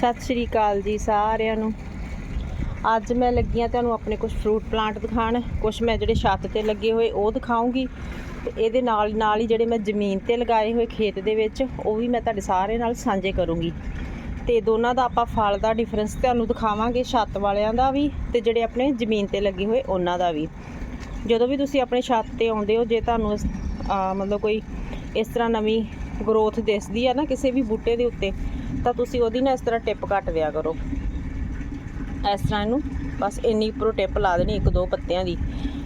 ਸਤਿ ਸ਼੍ਰੀ ਅਕਾਲ ਜੀ ਸਾਰਿਆਂ ਨੂੰ। ਅੱਜ ਮੈਂ ਲੱਗੀ ਹਾਂ ਤੁਹਾਨੂੰ ਆਪਣੇ ਕੁਝ ਫਰੂਟ ਪਲਾਂਟ ਦਿਖਾਣ ਕੁਝ ਮੈਂ ਜਿਹੜੇ ਛੱਤ ਤੇ ਲੱਗੇ ਹੋਏ ਉਹ ਦਿਖਾਉਂਗੀ। ਤੇ ਇਹਦੇ ਨਾਲ ਨਾਲ ਹੀ ਜਿਹੜੇ ਮੈਂ ਜ਼ਮੀਨ ਤੇ ਲਗਾਏ ਹੋਏ ਖੇਤ ਦੇ ਵਿੱਚ, ਉਹ ਵੀ ਮੈਂ ਤੁਹਾਡੇ ਸਾਰੇ ਨਾਲ ਸਾਂਝੇ ਕਰੂੰਗੀ। ਤੇ ਦੋਨਾਂ ਦਾ ਆਪਾਂ ਫਲ ਦਾ ਡਿਫਰੈਂਸ ਤੁਹਾਨੂੰ ਦਿਖਾਵਾਂਗੇ, ਛੱਤ ਵਾਲਿਆਂ ਦਾ ਵੀ ਤੇ ਜਿਹੜੇ ਆਪਣੇ ਜ਼ਮੀਨ ਤੇ ਲੱਗੇ ਹੋਏ ਉਹਨਾਂ ਦਾ ਵੀ। ਜਦੋਂ ਵੀ ਤੁਸੀਂ ਆਪਣੇ ਛੱਤ ਤੇ ਆਉਂਦੇ ਹੋ, ਜੇ ਤੁਹਾਨੂੰ ਮਤਲਬ ਕੋਈ ਇਸ ਤਰ੍ਹਾਂ ਨਵੀਂ ਗਰੋਥ ਦਿਸਦੀ ਆ ਨਾ ਕਿਸੇ ਵੀ ਬੂਟੇ ਦੇ ਉੱਤੇ ਤਾਂ ਤੁਸੀਂ ਉਹਦੀ ਨਾ ਇਸ ਤਰ੍ਹਾਂ ਟਿਪ ਕੱਟ ਦਿਆ ਕਰੋ। ਇਸ ਤਰ੍ਹਾਂ ਇਹਨੂੰ ਬਸ ਇੰਨੀ ਉੱਪਰੋਂ ਟਿਪ ਲਾ ਦੇਣੀ ਇੱਕ ਦੋ ਪੱਤਿਆਂ ਦੀ।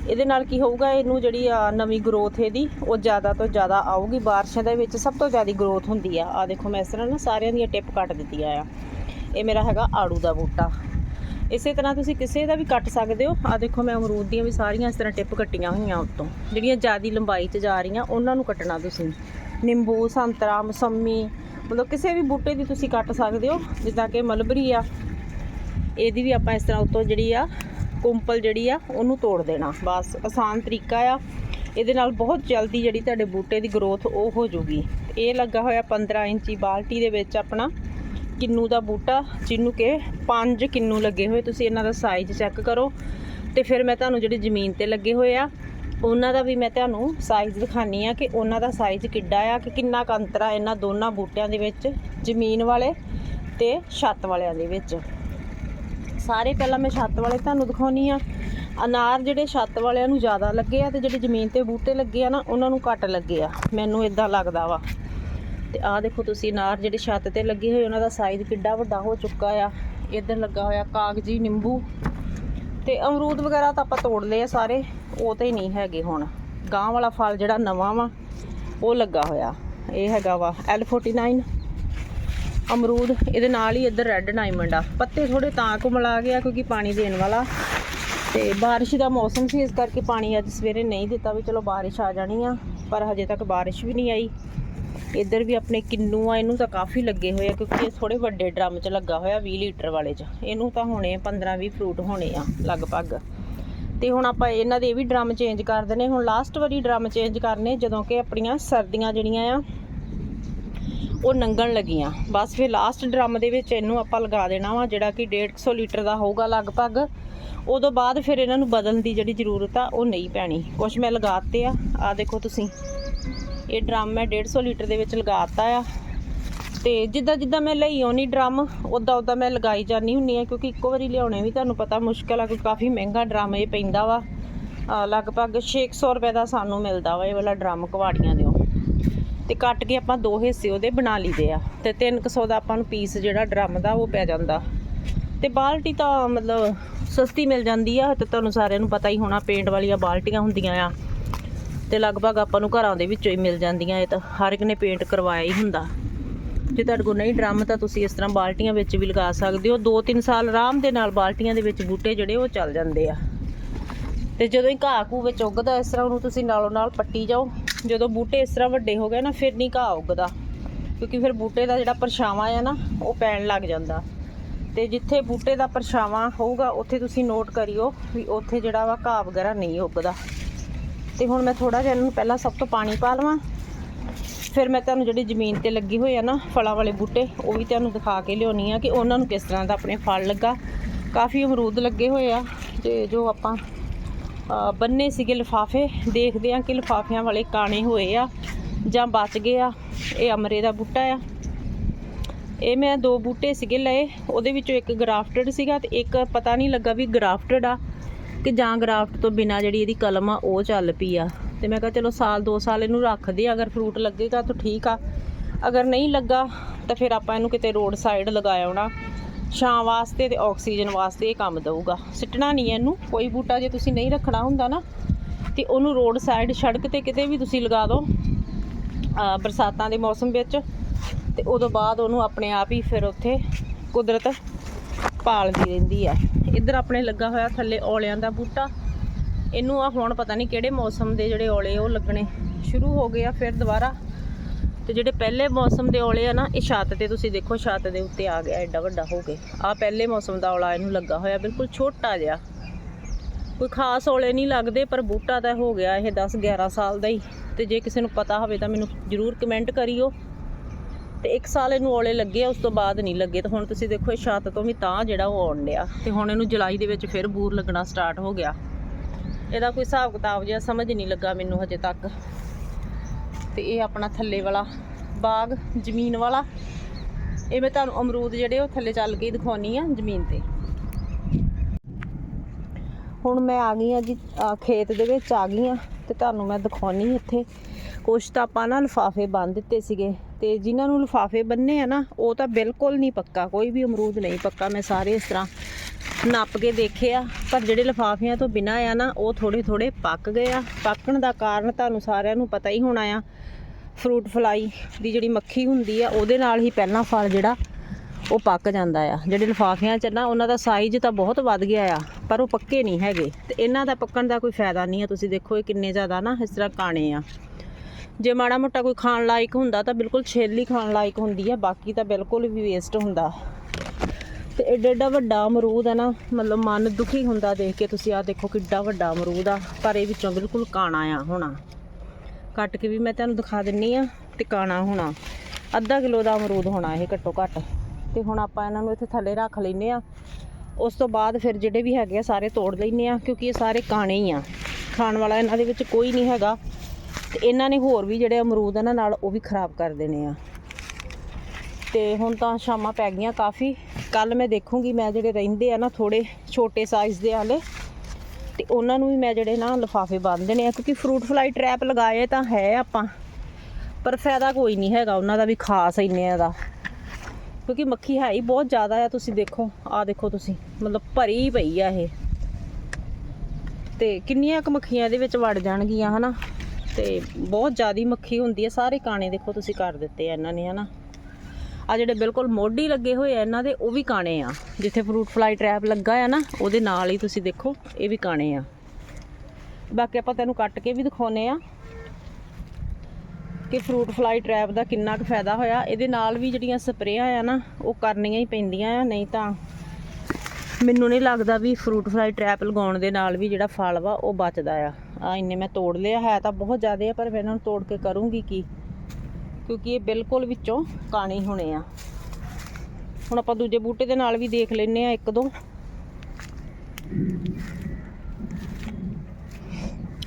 ਇਹਦੇ ਨਾਲ ਕੀ ਹੋਊਗਾ, ਇਹਨੂੰ ਜਿਹੜੀ ਆ ਨਵੀਂ ਗਰੋਥ ਇਹਦੀ, ਉਹ ਜ਼ਿਆਦਾ ਤੋਂ ਜ਼ਿਆਦਾ ਆਊਗੀ। ਬਾਰਿਸ਼ਾਂ ਦੇ ਵਿੱਚ ਸਭ ਤੋਂ ਜ਼ਿਆਦਾ ਗਰੋਥ ਹੁੰਦੀ ਆ। ਆ ਦੇਖੋ ਮੈਂ ਇਸ ਤਰ੍ਹਾਂ ਨਾ ਸਾਰਿਆਂ ਦੀਆਂ ਟਿਪ ਕੱਟ ਦਿੱਤੀਆਂ ਆ। ਇਹ ਮੇਰਾ ਹੈਗਾ ਆੜੂ ਦਾ ਬੂਟਾ। ਇਸੇ ਤਰ੍ਹਾਂ ਤੁਸੀਂ ਕਿਸੇ ਦਾ ਵੀ ਕੱਟ ਸਕਦੇ ਹੋ। ਆ ਦੇਖੋ ਮੈਂ ਅਮਰੂਦ ਦੀਆਂ ਵੀ ਸਾਰੀਆਂ ਇਸ ਤਰ੍ਹਾਂ ਟਿਪ ਕੱਟੀਆਂ ਹੋਈਆਂ ਉੱਤੋਂ। ਜਿਹੜੀਆਂ ਜ਼ਿਆਦੀ ਲੰਬਾਈ 'ਚ ਜਾ ਰਹੀਆਂ, ਉਹਨਾਂ ਨੂੰ ਕੱਟਣਾ ਤੁਸੀਂ। ਨਿੰਬੂ, ਸੰਤਰਾ, ਮਸੰਮੀ ਮਤਲਬ ਕਿਸੇ ਵੀ ਬੂਟੇ ਦੀ ਤੁਸੀਂ ਕੱਟ ਸਕਦੇ ਹੋ, ਜਿੱਦਾਂ ਕਿ ਮਲਬਰੀ ਆ, ਇਹਦੀ ਵੀ ਆਪਾਂ ਇਸ ਤਰ੍ਹਾਂ ਉੱਤੋਂ ਜਿਹੜੀ ਆ, ਕੁੰਪਲ ਜਿਹੜੀ ਆ, ਉਹਨੂੰ ਤੋੜ ਦੇਣਾ। ਬਸ ਆਸਾਨ ਤਰੀਕਾ ਆ। ਇਹਦੇ ਨਾਲ ਬਹੁਤ ਜਲਦੀ ਜਿਹੜੀ ਤੁਹਾਡੇ ਬੂਟੇ ਦੀ ਗਰੋਥ ਉਹ ਹੋ ਜੂਗੀ। ਇਹ ਲੱਗਾ ਹੋਇਆ 15 ਇੰਚੀ ਬਾਲਟੀ ਦੇ ਵਿੱਚ ਆਪਣਾ ਕਿੰਨੂ ਦਾ ਬੂਟਾ, ਜਿਹਨੂੰ ਕਿ ਪੰਜ ਕਿੰਨੂ ਲੱਗੇ ਹੋਏ। ਤੁਸੀਂ ਇਹਨਾਂ ਦਾ ਸਾਈਜ਼ ਚੈੱਕ ਕਰੋ। ਤੇ ਫਿਰ ਮੈਂ ਤੁਹਾਨੂੰ ਜਿਹੜੇ ਜ਼ਮੀਨ ਤੇ ਲੱਗੇ ਹੋਏ ਆ ਉਹਨਾਂ ਦਾ ਵੀ ਮੈਂ ਤੁਹਾਨੂੰ ਸਾਈਜ਼ ਦਿਖਾਨੀ ਆ ਕਿ ਉਹਨਾਂ ਦਾ ਸਾਈਜ਼ ਕਿੱਡਾ ਆ ਕਿ ਕਿੰਨਾ ਕੁ ਅੰਤਰ ਆ ਇਹਨਾਂ ਦੋਨਾਂ ਬੂਟਿਆਂ ਦੇ ਵਿੱਚ, ਜ਼ਮੀਨ ਵਾਲੇ ਤੇ ਛੱਤ ਵਾਲਿਆਂ ਦੇ ਵਿੱਚ। ਸਾਰੇ ਪਹਿਲਾਂ ਮੈਂ ਛੱਤ ਵਾਲੇ ਤੁਹਾਨੂੰ ਦਿਖਾਉਣੀ ਆ ਅਨਾਰ ਜਿਹੜੇ ਛੱਤ ਵਾਲਿਆਂ ਨੂੰ ਜ਼ਿਆਦਾ ਲੱਗੇ ਆ ਤੇ ਜਿਹੜੇ ਜ਼ਮੀਨ ਤੇ ਬੂਟੇ ਲੱਗੇ ਆ ਨਾ, ਉਹਨਾਂ ਨੂੰ ਘੱਟ ਲੱਗੇ ਆ। ਮੈਨੂੰ ਇਦਾਂ ਲੱਗਦਾ ਵਾ। ਤੇ ਆਹ ਦੇਖੋ ਤੁਸੀਂ ਅਨਾਰ ਜਿਹੜੇ ਛੱਤ ਤੇ ਲੱਗੇ ਹੋਏ, ਉਹਨਾਂ ਦਾ ਸਾਈਜ਼ ਕਿੱਡਾ ਵੱਡਾ ਹੋ ਚੁੱਕਾ ਆ। ਇੱਧਰ ਲੱਗਾ ਹੋਇਆ ਕਾਗਜੀ ਨਿੰਬੂ। ਤੇ ਅਮਰੂਦ ਵਗੈਰਾ ਤਾਂ ਆਪਾਂ ਤੋੜ ਲਏ ਆ ਸਾਰੇ, ਉਹ ਤੇ ਨਹੀਂ ਹੈਗੇ ਹੁਣ। ਗਾਂ ਵਾਲਾ ਫਲ ਜਿਹੜਾ ਨਵਾਂ ਵਾ, ਉਹ ਲੱਗਾ ਹੋਇਆ। ਇਹ ਹੈਗਾ ਵਾ L49 ਅਮਰੂਦ, ਇਹਦੇ ਨਾਲ ਹੀ ਇੱਧਰ ਰੈੱਡ ਡਾਇਮੰਡ ਆ। ਪੱਤੇ ਥੋੜੇ ਤਾਂ ਕੁਮਲਾ ਗਿਆ ਕਿਉਂਕਿ ਪਾਣੀ ਦੇਣ ਵਾਲਾ। ਤੇ ਬਾਰਿਸ਼ ਦਾ ਮੌਸਮ ਸੀ, ਇਸ ਕਰਕੇ ਪਾਣੀ ਅੱਜ ਸਵੇਰੇ ਨਹੀਂ ਦਿੱਤਾ ਵੀ ਚਲੋ ਬਾਰਿਸ਼ ਆ ਜਾਣੀ ਆ, ਪਰ ਹਜੇ ਤੱਕ ਬਾਰਿਸ਼ ਵੀ ਨਹੀਂ ਆਈ। ਇੱਧਰ ਵੀ ਆਪਣੇ ਕਿੰਨੂ ਆ, ਇਹਨੂੰ ਤਾਂ ਕਾਫੀ ਲੱਗੇ ਹੋਏ ਆ ਕਿਉਂਕਿ ਇਹ ਥੋੜੇ ਵੱਡੇ ਡਰਮ 'ਚ ਲੱਗਾ ਹੋਇਆ 20 ਲੀਟਰ ਵਾਲੇ 'ਚ। ਇਹਨੂੰ ਤਾਂ ਹੋਣੇ 15-20 ਫਰੂਟ ਹੋਣੇ ਆ, ਲਗਭਗ। ਤੇ ਹੁਣ ਆਪਾਂ ਇਹਨਾਂ ਦੇ ਇਹ ਵੀ ਡਰਮ ਚੇਂਜ ਕਰ ਦੇਣੇ ਹੁਣ ਲਾਸਟ ਵਾਰੀ ਡਰਮ ਚੇਂਜ ਕਰਨੇ ਜਦੋਂ ਕਿ ਆਪਣੀਆਂ ਸਰਦੀਆਂ ਜਿਹੜੀਆਂ ਆ, ਉਹ ਨੰਗਣ ਲੱਗੀਆਂ। ਬਸ ਫਿਰ ਲਾਸਟ ਡਰਮ ਦੇ ਵਿੱਚ ਇਹਨੂੰ ਆਪਾਂ ਲਗਾ ਦੇਣਾ ਵਾ, ਜਿਹੜਾ ਕਿ 150 ਲੀਟਰ ਦਾ ਹੋਊਗਾ ਲਗਭਗ। ਉਦੋਂ ਬਾਅਦ ਫਿਰ ਇਹਨਾਂ ਨੂੰ ਬਦਲਣ ਦੀ ਜਿਹੜੀ ਜ਼ਰੂਰਤ ਆ, ਉਹ ਨਹੀਂ ਪੈਣੀ। ਕੁਝ ਮੈਂ ਲਗਾਤੇ ਆ। ਆ ਦੇਖੋ ਤੁਸੀਂ। ਇਹ ਡਰਮ ਮੈਂ 150 ਲੀਟਰ ਦੇ ਵਿੱਚ ਲਗਾਤਾ ਆ। ਤੇ ਜਿੱਦਾਂ ਜਿੱਦਾਂ ਮੈਂ ਲਈ ਆਉਣੀ ਡਰਮ ਉਦਾਂ ਉਦਾਂ ਮੈਂ ਲਗਾਈ ਜਾਨੀ ਹੁੰਨੀ ਆ, ਕਿਉਂਕਿ ਇੱਕੋ ਵਾਰੀ ਲਿਆਉਣੇ ਵੀ ਤੁਹਾਨੂੰ ਪਤਾ ਮੁਸ਼ਕਲ ਆ, ਕਿਉਂਕਿ ਕਾਫੀ ਮਹਿੰਗਾ ਡਰਮ ਇਹ ਪੈਂਦਾ ਵਾ। ਅਹ ਲਗਭਗ 600 ਰੁਪਏ ਦਾ ਸਾਨੂੰ ਮਿਲਦਾ ਵਾ ਇਹ ਵਾਲਾ ਡਰਮ ਕਵਾੜੀਆਂ ਦਿਓ। ਤੇ ਕੱਟ ਕੇ ਆਪਾਂ ਦੋ ਹਿੱਸੇ ਉਹਦੇ ਬਣਾ ਲਈਦੇ ਆ, ਤੇ 300 ਦਾ ਆਪਾਂ ਨੂੰ ਪੀਸ ਜਿਹੜਾ ਡਰਮ ਦਾ ਉਹ ਪੈ ਜਾਂਦਾ। ਤੇ ਬਾਲਟੀ ਤਾਂ ਮਤਲਬ ਸਸਤੀ ਮਿਲ ਜਾਂਦੀ ਆ, ਤੇ ਤੁਹਾਨੂੰ ਸਾਰਿਆਂ ਨੂੰ ਪਤਾ ਹੀ ਹੋਣਾ, ਪੇਂਟ ਵਾਲੀਆਂ ਬਾਲਟੀਆਂ ਹੁੰਦੀਆਂ ਆ। ਤੇ ਲਗਭਗ ਆਪਾਂ ਨੂੰ ਘਰਾਂ ਦੇ ਵਿੱਚੋਂ ਹੀ ਮਿਲ ਜਾਂਦੀਆਂ ਇਹ ਤਾਂ। ਹਰ ਇੱਕ ਨੇ ਪੇਂਟ ਕਰਵਾਇਆ ਹੀ ਹੁੰਦਾ। ਜੇ ਤੁਹਾਡੇ ਕੋਲ ਨਹੀਂ ਡਰਮ ਤਾਂ ਤੁਸੀਂ ਇਸ ਤਰ੍ਹਾਂ ਬਾਲਟੀਆਂ ਵਿੱਚ ਵੀ ਲਗਾ ਸਕਦੇ ਹੋ। 2-3 ਸਾਲ ਆਰਾਮ ਦੇ ਨਾਲ ਬਾਲਟੀਆਂ ਦੇ ਵਿੱਚ ਬੂਟੇ ਜਿਹੜੇ ਉਹ ਚੱਲ ਜਾਂਦੇ ਆ। ਤੇ ਜਦੋਂ ਹੀ ਘਾਹ ਘੂ ਵਿੱਚ ਉੱਗਦਾ, ਇਸ ਤਰ੍ਹਾਂ ਉਹਨੂੰ ਤੁਸੀਂ ਨਾਲੋਂ ਨਾਲ ਪੱਟੀ ਜਾਓ। ਜਦੋਂ ਬੂਟੇ ਇਸ ਤਰ੍ਹਾਂ ਵੱਡੇ ਹੋ ਗਏ ਨਾ, ਫਿਰ ਨਹੀਂ ਘਾਹ ਉੱਗਦਾ। ਕਿਉਂਕਿ ਫਿਰ ਬੂਟੇ ਦਾ ਜਿਹੜਾ ਪਰਛਾਵਾਂ ਆ ਨਾ, ਉਹ ਪੈਣ ਲੱਗ ਜਾਂਦਾ। ਤੇ ਜਿੱਥੇ ਬੂਟੇ ਦਾ ਪਰਛਾਵਾਂ ਹੋਊਗਾ, ਉੱਥੇ ਤੁਸੀਂ ਨੋਟ ਕਰਿਓ ਵੀ ਉੱਥੇ ਜਿਹੜਾ ਵਾ ਘਾਹ ਵਗੈਰਾ ਨਹੀਂ ਉੱਗਦਾ। ਤੇ ਹੁਣ ਮੈਂ ਥੋੜਾ ਜਿਹਾ ਇਹਨਾਂ ਨੂੰ ਪਹਿਲਾਂ ਸਭ ਤੋਂ ਪਾਣੀ ਪਾ ਲਵਾਂ। ਫਿਰ ਮੈਂ ਤੁਹਾਨੂੰ ਜਿਹੜੀ ਜ਼ਮੀਨ ਤੇ ਲੱਗੀ ਹੋਈ ਆ ਨਾ ਫਲਾਂ ਵਾਲੇ ਬੂਟੇ ਉਹ ਵੀ ਤੁਹਾਨੂੰ ਦਿਖਾ ਕੇ ਲਿਆਉਣੀ ਆ ਕਿ ਉਹਨਾਂ ਨੂੰ ਕਿਸ ਤਰ੍ਹਾਂ ਦਾ ਆਪਣੇ ਫਲ ਲੱਗਾ। ਕਾਫੀ ਅਮਰੂਦ ਲੱਗੇ ਹੋਏ ਆ ਤੇ ਜੋ ਆਪਾਂ ਅ, ਬੰਨੇ ਸੀਗੇ ਲਿਫਾਫੇ ਦੇਖਦੇ ਆ ਕਿ ਲਿਫਾਫਿਆਂ ਵਾਲੇ ਕਾਣੇ ਹੋਏ ਆ ਜਾਂ ਬਚ ਗਏ ਆ। ਇਹ ਅਮਰੇ ਦਾ ਬੂਟਾ ਆ। ਇਹ ਮੈਂ ਦੋ ਬੂਟੇ ਸੀਗੇ ਲਏ ਉਹਦੇ ਵਿੱਚੋਂ ਇੱਕ ਗਰਾਫਟਡ ਸੀਗਾ ਤੇ ਇੱਕ ਪਤਾ ਨਹੀਂ ਲੱਗਾ ਵੀ ਗਰਾਫਟਡ ਆ। ਕਿ ਜਾਂ ਗ੍ਰਾਫਟ ਤੋਂ ਬਿਨਾ ਜਿਹੜੀ ਇਹਦੀ ਕਲਮ ਆ, ਉਹ ਚੱਲ ਪਈ ਆ। ਤੇ ਮੈਂ ਕਿਹਾ ਚਲੋ ਸਾਲ, ਦੋ ਸਾਲ ਇਹਨੂੰ ਰੱਖਦੇ ਆ ਅਗਰ ਫਰੂਟ ਲੱਗੇਗਾ ਤਾਂ ਠੀਕ ਆ। ਅਗਰ ਨਹੀਂ ਲੱਗਾ, ਤਾਂ ਫਿਰ ਆਪਾਂ ਇਹਨੂੰ ਕਿਤੇ ਰੋਡ ਸਾਈਡ ਲਗਾਇਆ ਛਾਂ ਵਾਸਤੇ ਤੇ ਆਕਸੀਜਨ ਵਾਸਤੇ ਇਹ ਕੰਮ ਦਊਗਾ। ਸਿੱਟਣਾ ਨਹੀਂ ਇਹਨੂੰ, ਕੋਈ ਬੂਟਾ ਜੇ ਤੁਸੀਂ ਨਹੀਂ ਰੱਖਣਾ ਹੁੰਦਾ ਨਾ, ਤੇ ਉਹਨੂੰ ਰੋਡ ਸਾਈਡ ਸੜਕ ਤੇ ਕਿਤੇ ਵੀ ਤੁਸੀਂ ਲਗਾ ਦਿਓ ਬਰਸਾਤਾਂ ਦੇ ਮੌਸਮ ਵਿੱਚ, ਤੇ ਉਦੋਂ ਬਾਅਦ ਉਹਨੂੰ ਆਪਣੇ ਆਪ ਹੀ ਫਿਰ ਉੱਥੇ ਕੁਦਰਤ ਪਾਲਦੀ ਰਹਿੰਦੀ ਆ। ਇੱਧਰ ਆਪਣੇ ਲੱਗਾ ਹੋਇਆ ਥੱਲੇ ਔਲਿਆਂ ਦਾ ਬੂਟਾ। ਇਹਨੂੰ ਆ ਹੁਣ ਪਤਾ ਨਹੀਂ ਕਿਹੜੇ ਮੌਸਮ ਦੇ ਜਿਹੜੇ ਔਲੇ ਉਹ ਲੱਗਣੇ। ਸ਼ੁਰੂ ਹੋ ਗਏ ਆ ਫਿਰ ਦੁਬਾਰਾ। ਤੇ ਜਿਹੜੇ ਪਹਿਲੇ ਮੌਸਮ ਦੇ ਔਲੇ ਆ ਨਾ, ਇਹ ਛੱਤ ਤੇ ਤੁਸੀਂ ਦੇਖੋ, ਛੱਤ ਦੇ ਉੱਤੇ ਆ ਗਿਆ, ਐਡਾ ਵੱਡਾ ਹੋ ਕੇ। ਆ ਪਹਿਲੇ ਮੌਸਮ ਦਾ ਔਲਾ ਇਹਨੂੰ ਲੱਗਾ ਹੋਇਆ, ਬਿਲਕੁਲ ਛੋਟਾ ਜਿਹਾ। ਕੋਈ ਖਾਸ ਔਲੇ ਨਹੀਂ ਲੱਗਦੇ, ਪਰ ਬੂਟਾ ਤਾਂ ਹੋ ਗਿਆ ਇਹ 10 11 ਸਾਲ ਦਾ ਹੀ। ਤੇ ਜੇ ਕਿਸੇ ਨੂੰ ਪਤਾ ਹੋਵੇ ਤਾਂ ਮੈਨੂੰ ਜਰੂਰ ਕਮੈਂਟ ਕਰਿਓ। ਤੇ ਇੱਕ ਸਾਲ ਇਹਨੂੰ ਔਲੇ ਲੱਗੇ ਉਸ ਤੋਂ ਬਾਅਦ ਨਹੀਂ ਲੱਗੇ। ਤੇ ਹੁਣ ਤੁਸੀਂ ਦੇਖੋ, ਇਹ ਛੱਤ ਤੋਂ ਵੀ ਤਾਂ ਜਿਹੜਾ ਉਹ ਆਉਣ ਲਿਆ ਤੇ ਹੁਣ ਇਹਨੂੰ ਜੁਲਾਈ ਦੇ ਵਿੱਚ ਫਿਰ ਬੂਰ ਲੱਗਣਾ ਸਟਾਰਟ ਹੋ ਗਿਆ। ਇਹਦਾ ਕੋਈ ਹਿਸਾਬ ਕਿਤਾਬ ਜਿਹਾ ਸਮਝ ਨਹੀਂ ਲੱਗਾ ਮੈਨੂੰ ਹਜੇ ਤੱਕ। ਤੇ ਇਹ ਆਪਣਾ ਥੱਲੇ ਵਾਲਾ ਬਾਗ, ਜ਼ਮੀਨ ਵਾਲਾ। ਇਹ ਮੈਂ ਤੁਹਾਨੂੰ ਅਮਰੂਦ ਜਿਹੜੇ ਉਹ ਥੱਲੇ ਚੱਲ ਕੇ ਦਿਖਾਉਣੀ ਆ ਜ਼ਮੀਨ ਤੇ। ਹੁਣ ਮੈਂ ਆ ਗਈ ਆ ਜੀ ਖੇਤ ਦੇ ਵਿੱਚ ਆ ਗਈ ਆ। ਤੇ ਤੁਹਾਨੂੰ ਮੈਂ ਦਿਖਾਉਣੀ ਇੱਥੇ। ਕੁਛ ਤਾਂ ਆਪਾਂ ਨਾ ਲਿਫਾਫੇ ਬੰਨ ਦਿੱਤੇ ਸੀਗੇ। ਤੇ ਜਿਨ੍ਹਾਂ ਨੂੰ ਲਿਫਾਫੇ ਬੰਨੇ ਆ ਨਾ, ਉਹ ਤਾਂ ਬਿਲਕੁਲ ਨਹੀਂ ਪੱਕਾ, ਕੋਈ ਵੀ ਅਮਰੂਦ ਨਹੀਂ ਪੱਕਾ, ਮੈਂ ਸਾਰੇ ਇਸ ਤਰ੍ਹਾਂ ਨੱਪ ਕੇ ਦੇਖਿਆ ਪਰ ਜਿਹੜੇ ਲਿਫਾਫਿਆਂ ਤੋਂ ਬਿਨਾਂ ਆ ਨਾ, ਉਹ ਥੋੜੇ ਥੋੜੇ ਪੱਕ ਗਏ ਆ। ਪੱਕਣ ਦਾ ਕਾਰਨ ਤੁਹਾਨੂੰ ਸਾਰਿਆਂ ਨੂੰ ਪਤਾ ਹੀ ਹੋਣਾ ਆ ਫਰੂਟ ਫਲਾਈ ਦੀ ਜਿਹੜੀ ਮੱਖੀ ਹੁੰਦੀ ਆ, ਉਹਦੇ ਨਾਲ ਹੀ ਪਹਿਲਾਂ ਫਲ ਜਿਹੜਾ, ਉਹ ਪੱਕ ਜਾਂਦਾ ਆ। ਜਿਹੜੇ ਲਿਫਾਫਿਆਂ 'ਚ ਨਾ, ਉਹਨਾਂ ਦਾ ਸਾਈਜ਼ ਤਾਂ ਬਹੁਤ ਵੱਧ ਗਿਆ ਆ, ਪਰ ਉਹ ਪੱਕੇ ਨਹੀਂ ਹੈਗੇ। ਤੇ ਇਹਨਾਂ ਦਾ ਪੱਕਣ ਦਾ ਕੋਈ ਫਾਇਦਾ ਨਹੀਂ ਆ। ਤੁਸੀਂ ਦੇਖੋ ਇਹ ਕਿੰਨੇ ਜ਼ਿਆਦਾ ਨਾ ਇਸ ਤਰ੍ਹਾਂ ਕਾਣੇ ਆ। ਜੇ ਮਾੜਾ ਮੋਟਾ ਕੋਈ ਖਾਣ ਲਾਇਕ ਹੁੰਦਾ ਤਾਂ ਬਿਲਕੁਲ ਛੇਲੀ ਖਾਣ ਲਾਇਕ ਹੁੰਦੀ ਆ, ਬਾਕੀ ਤਾਂ ਬਿਲਕੁਲ ਵੀ ਵੇਸਟ ਹੁੰਦਾ। ਤੇ ਏਡਾ ਏਡਾ ਵੱਡਾ ਅਮਰੂਦ ਹੈ ਨਾ, ਮਤਲਬ ਮਨ ਦੁਖੀ ਹੁੰਦਾ ਦੇਖ ਕੇ ਤੁਸੀਂ ਆ ਦੇਖੋ ਕਿੱਡਾ ਵੱਡਾ ਅਮਰੂਦ ਆ, ਪਰ ਇਹ ਵਿੱਚੋਂ ਬਿਲਕੁਲ ਕਾਣਾ ਆ ਹੋਣਾ। ਕੱਟ ਕੇ ਵੀ ਮੈਂ ਤੁਹਾਨੂੰ ਦਿਖਾ ਦਿੰਨੀ ਆ ਤੇ ਕਾਣਾ ਹੋਣਾ। ਅੱਧਾ ਕਿਲੋ ਦਾ ਅਮਰੂਦ ਹੋਣਾ ਇਹ ਘੱਟੋ ਘੱਟ। ਤੇ ਹੁਣ ਆਪਾਂ ਇਹਨਾਂ ਨੂੰ ਇੱਥੇ ਥੱਲੇ ਰੱਖ ਲੈਨੇ ਆ। ਉਸ ਤੋਂ ਬਾਅਦ ਫਿਰ ਜਿਹੜੇ ਵੀ ਹੈਗੇ ਆ, ਸਾਰੇ ਤੋੜ ਲੈਨੇ ਆ, ਕਿਉਂਕਿ ਇਹ ਸਾਰੇ ਕਾਣੇ ਹੀ ਆ। ਖਾਣ ਵਾਲਾ ਇਹਨਾਂ ਦੇ ਵਿੱਚ ਕੋਈ ਨਹੀਂ ਹੈਗਾ। ਤੇ ਇਹਨਾਂ ਨੇ ਹੋਰ ਵੀ ਜਿਹੜੇ ਅਮਰੂਦ ਆ ਨਾ ਨਾਲ ਉਹ ਵੀ ਖਰਾਬ ਕਰ ਦੇਣੇ ਆ। ਤੇ ਹੁਣ ਤਾਂ ਸ਼ਾਮਾਂ ਪੈ ਗਈਆਂ ਕਾਫੀ। ਕੱਲ ਮੈਂ ਦੇਖੂੰਗੀ, ਮੈਂ ਜਿਹੜੇ ਰਹਿੰਦੇ ਆ ਨਾ ਥੋੜੇ ਛੋਟੇ ਸਾਈਜ਼ ਦੇ ਹਾਲੇ ਤੇ ਉਹਨਾਂ ਨੂੰ ਵੀ ਮੈਂ ਜਿਹੜੇ ਨਾ ਲਿਫਾਫੇ ਬੰਨ ਦੇਣੇ ਆ, ਕਿਉਂਕਿ ਫਰੂਟ ਫਲਾਈ ਟ੍ਰੈਪ ਲਗਾਏ ਤਾਂ ਹੈ ਆਪਾਂ, ਪਰ ਫਾਇਦਾ ਕੋਈ ਨਹੀਂ ਹੈਗਾ ਉਹਨਾਂ ਦਾ ਵੀ ਖਾਸ ਇੰਨੇ ਦਾ। ਕਿਉਂਕਿ ਮੱਖੀ ਹੈ ਹੀ ਬਹੁਤ ਜ਼ਿਆਦਾ ਆ, ਤੁਸੀਂ ਦੇਖੋ ਆ ਦੇਖੋ ਤੁਸੀਂ, ਮਤਲਬ ਭਰੀ ਪਈ ਆ ਇਹ। ਤੇ ਕਿੰਨੀਆਂ ਕੁ ਮੱਖੀਆਂ ਇਹਦੇ ਵਿੱਚ ਵੜ ਜਾਣਗੀਆਂ, ਹਨਾ? ਤੇ ਬਹੁਤ ਜ਼ਿਆਦੀ ਮੱਖੀ ਹੁੰਦੀ ਹੈ, ਸਾਰੇ ਕਾਣੇ ਦੇਖੋ ਤੁਸੀਂ ਕਰ ਦਿੱਤੇ ਆ ਇਹਨਾਂ ਨੇ, ਹਨਾ। ਆ ਜਿਹੜੇ ਬਿਲਕੁਲ ਮੋਢੀ ਲੱਗੇ ਹੋਏ ਆ ਇਹਨਾਂ ਦੇ, ਉਹ ਵੀ ਕਾਣੇ ਆ। ਜਿੱਥੇ ਫਰੂਟ ਫਲਾਈ ਟ੍ਰੈਪ ਲੱਗਾ ਆ ਨਾ, ਉਹਦੇ ਨਾਲ ਹੀ ਤੁਸੀਂ ਦੇਖੋ, ਇਹ ਵੀ ਕਾਣੇ ਆ। ਬਾਕੀ ਆਪਾਂ ਤੈਨੂੰ ਕੱਟ ਕੇ ਵੀ ਦਿਖਾਉਨੇ ਆ ਕਿ ਫਰੂਟ ਫਲਾਈ ਟ੍ਰੈਪ ਦਾ ਕਿੰਨਾ ਕੁ ਫਾਇਦਾ ਹੋਇਆ। ਇਹਦੇ ਨਾਲ ਵੀ ਜਿਹੜੀਆਂ ਸਪਰੇਆਂ ਆ ਨਾ, ਉਹ ਕਰਨੀਆਂ ਹੀ ਪੈਂਦੀਆਂ ਆ, ਨਹੀਂ ਤਾਂ ਮੈਨੂੰ ਨਹੀਂ ਲੱਗਦਾ ਵੀ ਫਰੂਟ ਫਲਾਈ ਟ੍ਰੈਪ ਲਗਾਉਣ ਦੇ ਨਾਲ ਵੀ ਜਿਹੜਾ ਫਲ ਵਾ, ਉਹ ਬਚਦਾ ਆ। ਆ ਇੰਨੇ ਮੈਂ ਤੋੜ ਲਿਆ, ਹੈ ਤਾਂ ਬਹੁਤ ਜ਼ਿਆਦਾ ਆ, ਪਰ ਮੈਂ ਇਹਨਾਂ ਨੂੰ ਤੋੜ ਕੇ ਕਰੂੰਗੀ ਕੀ? ਕਿਉਂਕਿ ਇਹ ਬਿਲਕੁਲ ਵਿੱਚੋਂ ਕਾਣੇ ਹੋਣੇ ਆ। ਹੁਣ ਆਪਾਂ ਦੂਜੇ ਬੂਟੇ ਦੇ ਨਾਲ ਵੀ ਦੇਖ ਲੈਨੇ ਆ ਇੱਕ ਦੋ।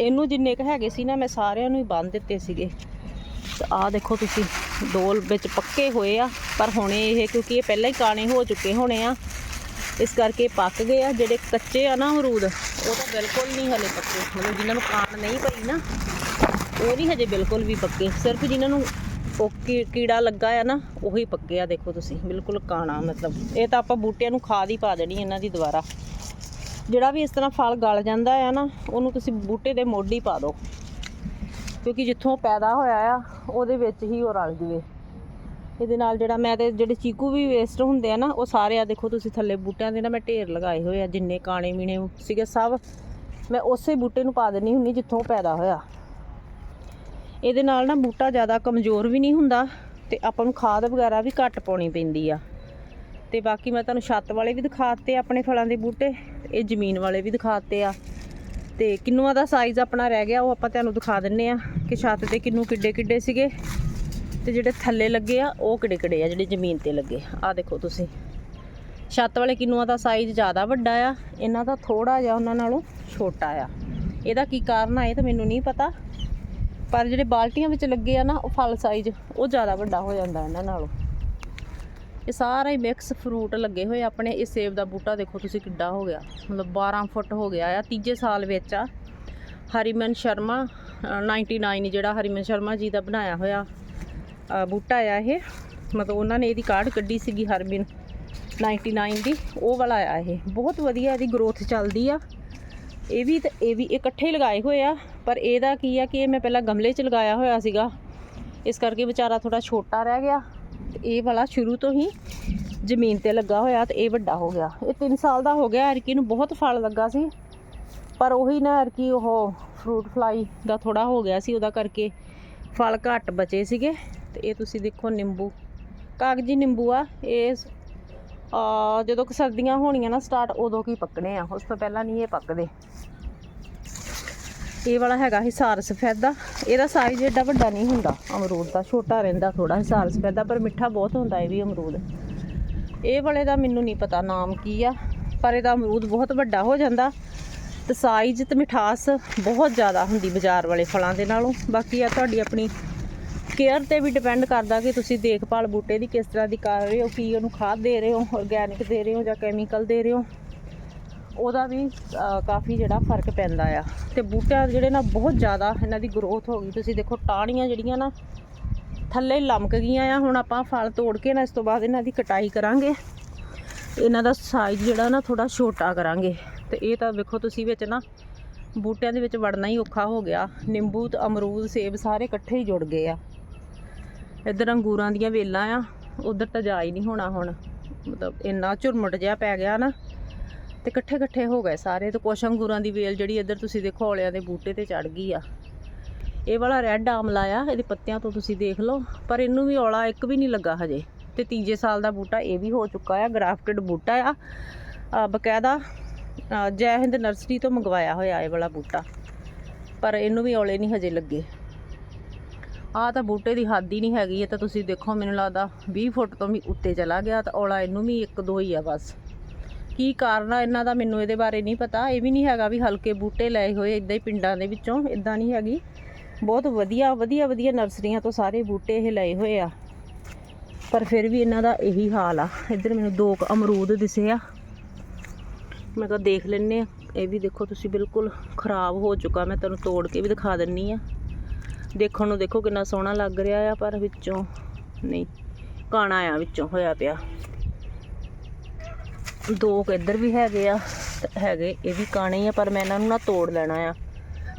ਇਹਨੂੰ ਜਿੰਨੇ ਕ ਹੈਗੇ ਸੀ ਨਾ, ਮੈਂ ਸਾਰਿਆਂ ਨੂੰ ਹੀ ਬੰਨ ਦਿੱਤੇ ਸੀਗੇ। ਤੇ ਆਹ ਦੇਖੋ ਤੁਸੀਂ, ਡੋਲ ਵਿੱਚ ਪੱਕੇ ਹੋਏ ਆ, ਪਰ ਹੁਣੇ ਇਹ, ਕਿਉਂਕਿ ਇਹ ਪਹਿਲਾਂ ਹੀ ਕਾਣੇ ਹੋ ਚੁੱਕੇ ਹੋਣੇ ਆ। ਇਸ ਕਰਕੇ ਪੱਕ ਗਏ ਆ, ਜਿਹੜੇ ਕੱਚੇ ਆ ਨਾ ਅਮਰੂਦ, ਉਹ ਤਾਂ ਬਿਲਕੁਲ ਨਹੀਂ ਹਲੇ ਪੱਕੇ। ਮਤਲਬ ਜਿਨ੍ਹਾਂ ਨੂੰ ਕਾਣ ਨਹੀਂ ਪਈ ਨਾ, ਉਹ ਨਹੀਂ ਹਜੇ ਬਿਲਕੁਲ ਵੀ ਪੱਕੇ। ਸਿਰਫ ਜਿਨ੍ਹਾਂ ਨੂੰ ਉਹ ਕੀ- ਕੀੜਾ ਲੱਗਾ ਆ ਨਾ, ਉਹੀ ਪੱਕੇ ਆ, ਦੇਖੋ ਤੁਸੀਂ। ਬਿਲਕੁਲ ਕਾਣਾ, ਮਤਲਬ। ਇਹ ਤਾਂ ਆਪਾਂ ਬੂਟਿਆਂ ਨੂੰ ਖਾਦ ਹੀ ਪਾ ਦੇਣੀ ਇਹਨਾਂ ਦੀ ਦੁਬਾਰਾ। ਜਿਹੜਾ ਵੀ ਇਸ ਤਰ੍ਹਾਂ ਫਲ ਗਲ ਜਾਂਦਾ ਆ ਨਾ, ਉਹਨੂੰ ਤੁਸੀਂ ਬੂਟੇ ਦੇ ਮੋਢੀ ਪਾ ਦਿਓ। ਕਿਉਂਕਿ ਜਿੱਥੋਂ ਪੈਦਾ ਹੋਇਆ ਆ, ਉਹਦੇ ਵਿੱਚ ਹੀ ਉਹ ਰਲ ਜਵੇ। ਇਹਦੇ ਨਾਲ ਜਿਹੜਾ ਮੈਂ ਤੇ ਜਿਹੜੇ ਚੀਕੂ ਵੀ ਵੇਸਟ ਹੁੰਦੇ ਆ ਨਾ, ਉਹ ਸਾਰੇ ਆ ਦੇਖੋ ਤੁਸੀਂ ਥੱਲੇ ਬੂਟਿਆਂ ਦੇ ਨਾ ਮੈਂ ਢੇਰ ਲਗਾਏ ਹੋਏ ਆ, ਜਿੰਨੇ ਕਾਣੇ ਮੀਣੇ ਸੀਗੇ ਸਭ। ਮੈਂ ਉਸੇ ਬੂਟੇ ਨੂੰ ਪਾ ਦੇਣੀ ਹੁੰਦੀ ਜਿੱਥੋਂ ਪੈਦਾ ਹੋਇਆ। ਇਹਦੇ ਨਾਲ ਨਾ ਬੂਟਾ ਜ਼ਿਆਦਾ ਕਮਜ਼ੋਰ ਵੀ ਨਹੀਂ ਹੁੰਦਾ ਤੇ ਆਪਾਂ ਨੂੰ ਖਾਦ ਵਗੈਰਾ ਵੀ ਘੱਟ ਪਾਉਣੀ ਪੈਂਦੀ ਆ। ਤੇ ਬਾਕੀ ਮੈਂ ਤੁਹਾਨੂੰ ਛੱਤ ਵਾਲੇ ਵੀ ਦਿਖਾਤੇ ਆਪਣੇ ਫਲਾਂ ਦੇ ਬੂਟੇ, ਇਹ ਜ਼ਮੀਨ ਵਾਲੇ ਵੀ ਦਿਖਾਤੇ ਆ। ਤੇ ਕਿੰਨੂਆਂ ਦਾ ਸਾਈਜ਼ ਆਪਣਾ ਰਹਿ ਗਿਆ ਉਹ ਆਪਾਂ ਤੁਹਾਨੂੰ ਦਿਖਾ ਦਿੰਨੇ ਆ ਕਿ ਛੱਤ ਤੇ ਕਿੰਨੂ ਕਿੱਡੇ ਕਿੱਡੇ ਸੀਗੇ। ਤੇ ਜਿਹੜੇ ਥੱਲੇ ਲੱਗੇ ਆ ਉਹ ਕਿੱਡੇ ਕਿੱਡੇ ਆ ਜਿਹੜੇ ਜ਼ਮੀਨ ਤੇ ਲੱਗੇ ਆ। ਦੇਖੋ ਤੁਸੀਂ। ਛੱਤ ਵਾਲੇ ਕਿੰਨੂਆਂ ਦਾ ਸਾਈਜ਼ ਜ਼ਿਆਦਾ ਵੱਡਾ ਆ ਇਹਨਾਂ ਦਾ ਥੋੜਾ ਜਿਹਾ ਉਹਨਾਂ ਨਾਲੋਂ ਛੋਟਾ ਆ। ਇਹਦਾ ਕੀ ਕਾਰਨ ਆ ਇਹ ਤਾਂ ਮੈਨੂੰ ਨਹੀਂ ਪਤਾ। ਪਰ ਜਿਹੜੇ ਬਾਲਟੀਆਂ ਵਿੱਚ ਲੱਗੇ ਆ ਨਾ ਉਹ ਫਲ ਸਾਈਜ਼ ਉਹ ਜ਼ਿਆਦਾ ਵੱਡਾ ਹੋ ਜਾਂਦਾ ਇਹਨਾਂ ਨਾਲੋਂ। ਇਹ ਸਾਰਾ ਹੀ ਮਿਕਸ ਫਰੂਟ ਲੱਗੇ ਹੋਏ ਆਪਣੇ। ਇਹ ਸੇਬ ਦਾ ਬੂਟਾ ਦੇਖੋ ਤੁਸੀਂ ਕਿੱਡਾ ਹੋ ਗਿਆ। ਮਤਲਬ 12 ਫੁੱਟ ਹੋ ਗਿਆ ਆ। ਤੀਜੇ ਸਾਲ ਵਿੱਚ ਆ। ਹਰੀਮਨ ਸ਼ਰਮਾ ਅ, 99 ਜਿਹੜਾ ਹਰੀਮਨ ਸ਼ਰਮਾ ਜੀ ਦਾ ਬਣਾਇਆ ਹੋਇਆ। ਬੂਟਾ ਆ ਇਹ। ਮਤਲਬ ਉਹਨਾਂ ਨੇ ਇਹਦੀ ਕਾਢ ਕੱਢੀ ਸੀਗੀ ਹਰਮਨ 99 ਦੀ। ਉਹ ਵਾਲਾ ਆ ਇਹ। ਬਹੁਤ ਵਧੀਆ ਇਹਦੀ ਗਰੋਥ ਚੱਲਦੀ ਆ। ਇਹ ਵੀ ਤੇ ਇਹ ਵੀ ਇਕੱਠੇ ਲਗਾਏ ਹੋਏ ਆ। ਪਰ ਇਹਦਾ ਕੀ ਆ ਕਿ ਇਹ ਮੈਂ ਪਹਿਲਾਂ ਗਮਲੇ 'ਚ ਲਗਾਇਆ ਹੋਇਆ ਸੀਗਾ। ਇਸ ਕਰਕੇ ਵਿਚਾਰਾ ਥੋੜਾ ਛੋਟਾ ਰਹਿ ਗਿਆ। ਤੇ ਇਹ ਵਾਲਾ ਸ਼ੁਰੂ ਤੋਂ ਹੀ ਜ਼ਮੀਨ ਤੇ ਲੱਗਾ ਹੋਇਆ ਤੇ ਇਹ ਵੱਡਾ ਹੋ ਗਿਆ। ਇਹ 3 ਸਾਲ ਦਾ ਹੋ ਗਿਆ ਐਰਕੀ ਨੂੰ ਬਹੁਤ ਫਲ ਲੱਗਾ ਸੀ। ਪਰ ਉਹੀ ਨਾ ਐਰਕੀ ਉਹ ਫਰੂਟ ਫਲਾਈ ਦਾ ਥੋੜਾ ਹੋ ਗਿਆ ਸੀ। ਉਹਦਾ ਕਰਕੇ ਫਲ ਘੱਟ ਬਚੇ ਸੀਗੇ। ਤੇ ਇਹ ਤੁਸੀਂ ਦੇਖੋ ਨਿੰਬੂ। ਕਾਗਜੀ ਨਿੰਬੂ ਆ, ਇਹ ਆ, ਜਦੋਂ ਕਿ ਸਰਦੀਆਂ ਹੋਣੀਆਂ ਨਾ ਸਟਾਰਟ ਉਦੋਂ ਕੀ ਪੱਕਣੇ ਆ, ਉਸ ਤੋਂ ਪਹਿਲਾਂ ਨਹੀਂ ਇਹ ਪੱਕਦੇ। ਇਹ ਵਾਲਾ ਹੈਗਾ ਹਿਸਾਰ ਸਫੈਦਾ। ਇਹਦਾ ਸਾਈਜ਼ ਏਡਾ ਵੱਡਾ ਨਹੀਂ ਹੁੰਦਾ, ਅਮਰੂਦ ਦਾ ਛੋਟਾ ਰਹਿੰਦਾ ਥੋੜਾ ਹਿਸਾਰ ਸਫੈਦਾ, ਪਰ ਮਿੱਠਾ ਬਹੁਤ ਹੁੰਦਾ ਇਹ ਵੀ ਅਮਰੂਦ। ਇਹ ਵਾਲੇ ਦਾ ਮੈਨੂੰ ਨਹੀਂ ਪਤਾ ਨਾਮ ਕੀ ਆ, ਪਰ ਇਹਦਾ ਅਮਰੂਦ ਬਹੁਤ ਵੱਡਾ ਹੋ ਜਾਂਦਾ। ਤੇ ਸਾਈਜ਼ ਤੇ ਮਿਠਾਸ ਬਹੁਤ ਜ਼ਿਆਦਾ ਹੁੰਦੀ ਬਾਜ਼ਾਰ ਵਾਲੇ ਫਲਾਂ ਦੇ ਨਾਲੋਂ। ਬਾਕੀ ਆ ਤੁਹਾਡੀ ਆਪਣੀ ਕੇਅਰ ਤੇ ਵੀ ਡਿਪੈਂਡ ਕਰਦਾ ਕਿ ਤੁਸੀਂ ਦੇਖਭਾਲ ਬੂਟੇ ਦੀ ਕਿਸ ਤਰ੍ਹਾਂ ਦੀ ਕਰ ਰਹੇ ਹੋ, ਕੀ ਉਹਨੂੰ ਖਾਦ ਦੇ ਰਹੇ ਹੋ ਆਰਗੈਨਿਕ ਦੇ ਰਹੇ ਹੋ ਜਾਂ ਕੈਮੀਕਲ ਦੇ ਰਹੇ ਹੋ। ਉਹਦਾ ਵੀ ਕਾਫੀ ਜਿਹੜਾ ਫ਼ਰਕ ਪੈਂਦਾ ਆ। ਤੇ ਬੂਟਿਆਂ ਜਿਹੜੇ ਨਾ ਬਹੁਤ ਜ਼ਿਆਦਾ ਇਹਨਾਂ ਦੀ ਗਰੋਥ ਹੋ ਗਈ। ਤੁਸੀਂ ਦੇਖੋ, ਟਾਹਣੀਆਂ ਜਿਹੜੀਆਂ ਨਾ ਥੱਲੇ ਲਮਕ ਗਈਆਂ ਆ। ਹੁਣ ਆਪਾਂ ਫਲ ਤੋੜ ਕੇ ਨਾ ਇਸ ਤੋਂ ਬਾਅਦ ਇਹਨਾਂ ਦੀ ਕਟਾਈ ਕਰਾਂਗੇ। ਇਹਨਾਂ ਦਾ ਸਾਈਜ਼ ਜਿਹੜਾ ਨਾ ਥੋੜਾ ਛੋਟਾ ਕਰਾਂਗੇ। ਤੇ ਇਹ ਤਾਂ ਵੇਖੋ ਤੁਸੀਂ ਵਿੱਚ ਨਾ ਬੂਟਿਆਂ ਦੇ ਵਿੱਚ ਵੜਨਾ ਹੀ ਔਖਾ ਹੋ ਗਿਆ। ਨਿੰਬੂ ਤੇ ਅਮਰੂਦ, ਸੇਬ ਸਾਰੇ ਇਕੱਠੇ ਹੀ ਜੁੜ ਗਏ ਆ। ਇੱਧਰ ਅੰਗੂਰਾਂ ਦੀਆਂ ਵੇਲਾਂ ਆ, ਉਧਰ ਤਾਂ ਜਾ ਹੀ ਨਹੀਂ ਹੋਣਾ ਹੁਣ। ਮਤਲਬ ਇੰਨਾ ਝੁਰਮਟ ਜਿਹਾ ਪੈ ਗਿਆ ਨਾ, ਤੇ ਇਕੱਠੇ ਇਕੱਠੇ ਹੋ ਗਏ ਸਾਰੇ, ਤੇ ਕੁਛ ਅੰਗੂਰਾਂ ਦੀ ਵੇਲ ਜਿਹੜੀ ਇੱਧਰ ਤੁਸੀਂ ਦੇਖੋ ਔਲਿਆਂ ਦੇ ਬੂਟੇ ਤੇ ਚੜ ਗਈ ਆ। ਇਹ ਵਾਲਾ ਰੈੱਡ ਆਮਲਾ ਆ, ਇਹਦੇ ਪੱਤਿਆਂ ਤੋਂ ਤੁਸੀਂ ਦੇਖ ਲਓ, ਪਰ ਇਹਨੂੰ ਵੀ ਔਲਾ ਇੱਕ ਵੀ ਨਹੀਂ ਲੱਗਾ ਹਜੇ, ਤੇ ਤੀਜੇ ਸਾਲ ਦਾ ਬੂਟਾ ਇਹ ਵੀ ਹੋ ਚੁੱਕਾ ਆ ਗ੍ਰਾਫਟਡ ਬੂਟਾ ਆ। ਬਕਾਇਦਾ ਜੈ ਹਿੰਦ ਨਰਸਰੀ ਤੋਂ ਮੰਗਵਾਇਆ ਹੋਇਆ ਇਹ ਵਾਲਾ ਬੂਟਾ, ਪਰ ਇਹਨੂੰ ਵੀ ਔਲੇ ਨਹੀਂ ਹਜੇ ਲੱਗੇ। ਆ ਤਾਂ ਬੂਟੇ ਦੀ ਹੱਦ ਹੀ ਨਹੀਂ ਹੈਗੀ, ਇਹ ਤਾਂ ਤੁਸੀਂ ਦੇਖੋ ਮੈਨੂੰ ਲੱਗਦਾ 20 ਫੁੱਟ ਤੋਂ ਵੀ ਉੱਤੇ ਚਲਾ ਗਿਆ ਤਾਂ ਔਲਾ ਇਹਨੂੰ ਵੀ ਇੱਕ ਦੋ ਹੀ ਆ ਬਸ। ਕੀ ਕਾਰਨ ਆ ਇਹਨਾਂ ਦਾ ਮੈਨੂੰ ਇਹਦੇ ਬਾਰੇ ਨਹੀਂ ਪਤਾ, ਇਹ ਵੀ ਨਹੀਂ ਹੈਗਾ ਵੀ ਹਲਕੇ ਬੂਟੇ ਲਏ ਹੋਏ ਇਦਾਂ ਹੀ ਪਿੰਡਾਂ ਦੇ ਵਿੱਚੋਂ ਇਦਾਂ ਨਹੀਂ ਹੈਗੀ। ਬਹੁਤ ਵਧੀਆ ਵਧੀਆ ਵਧੀਆ ਨਰਸਰੀਆਂ ਤੋਂ ਸਾਰੇ ਬੂਟੇ ਇਹ ਲਏ ਹੋਏ ਆ। ਪਰ ਫਿਰ ਵੀ ਇਹਨਾਂ ਦਾ ਇਹੀ ਹਾਲ ਆ। ਇੱਧਰ ਮੈਨੂੰ ਦੋ ਕੁ ਅਮਰੂਦ ਦਿਸੇ ਆ। ਮੈਂ ਤਾਂ ਦੇਖ ਲੈਨੇ ਆ। ਇਹ ਵੀ ਦੇਖੋ ਤੁਸੀਂ ਬਿਲਕੁਲ ਖਰਾਬ ਹੋ ਚੁੱਕਾ, ਮੈਂ ਤੁਹਾਨੂੰ ਤੋੜ ਕੇ ਵੀ ਦਿਖਾ ਦਿੰਨੀ ਆ। ਦੇਖਣ ਨੂੰ ਦੇਖੋ ਕਿੰਨਾ ਸੋਹਣਾ ਲੱਗ ਰਿਹਾ ਆ, ਪਰ ਵਿੱਚੋਂ ਨਹੀਂ, ਕਾਣਾ ਆ ਵਿੱਚੋਂ ਹੋਇਆ ਪਿਆ। ਦੋ ਇੱਧਰ ਵੀ ਹੈਗੇ ਆ ਹੈਗੇ ਇਹ ਵੀ ਕਾਣੇ ਹੀ ਆ, ਪਰ ਮੈਂ ਇਹਨਾਂ ਨੂੰ ਨਾ ਤੋੜ ਲੈਣਾ ਆ।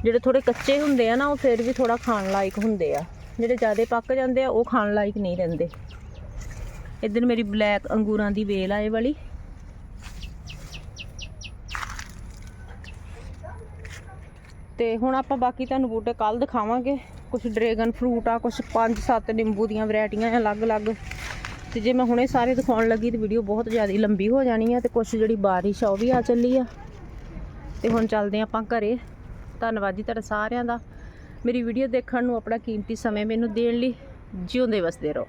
ਜਿਹੜੇ ਥੋੜੇ ਕੱਚੇ ਹੁੰਦੇ ਆ ਨਾ, ਉਹ ਫਿਰ ਵੀ ਥੋੜਾ ਖਾਣ ਲਾਇਕ ਹੁੰਦੇ ਆ। ਜਿਹੜੇ ਜ਼ਿਆਦਾ ਪੱਕ ਜਾਂਦੇ ਆ, ਉਹ ਖਾਣ ਲਾਇਕ ਨਹੀਂ ਰਹਿੰਦੇ। ਇੱਧਰ ਮੇਰੀ ਬਲੈਕ ਅੰਗੂਰਾਂ ਦੀ ਵੇਲ ਆ ਇਹ ਵਾਲੀ। ਤੇ ਹੁਣ ਆਪਾਂ ਬਾਕੀ ਤੁਹਾਨੂੰ ਬੂਟੇ ਕੱਲ ਦਿਖਾਵਾਂਗੇ। ਕੁਝ ਡਰੈਗਨ ਫਰੂਟ ਆ ਕੁਝ 5-7 ਨਿੰਬੂ ਦੀਆਂ ਵੈਰਾਈਟੀਆਂ ਆ ਅਲੱਗ-ਅਲੱਗ। ਤੇ ਜੇ ਮੈਂ ਹੁਣੇ ਸਾਰੇ ਦਿਖਾਉਣ ਲੱਗੀ ਤੇ ਵੀਡੀਓ ਬਹੁਤ ਜ਼ਿਆਦਾ ਲੰਬੀ ਹੋ ਜਾਣੀ ਆ ਤੇ ਕੁਝ ਜਿਹੜੀ ਬਾਰਿਸ਼ ਆ ਉਹ ਵੀ ਆ ਚੱਲੀ ਆ। ਤੇ ਹੁਣ ਚੱਲਦੇ ਆ ਆਪਾਂ ਘਰੇ। ਧੰਨਵਾਦ ਜੀ ਤੁਹਾਡਾ ਸਾਰਿਆਂ ਦਾ। ਮੇਰੀ ਵੀਡੀਓ ਦੇਖਣ ਨੂੰ ਆਪਣਾ ਕੀਮਤੀ ਸਮੇਂ ਮੈਨੂੰ ਦੇਣ ਲਈ ਜਿਉਂਦੇ ਵਸਦੇ ਰਹੋ।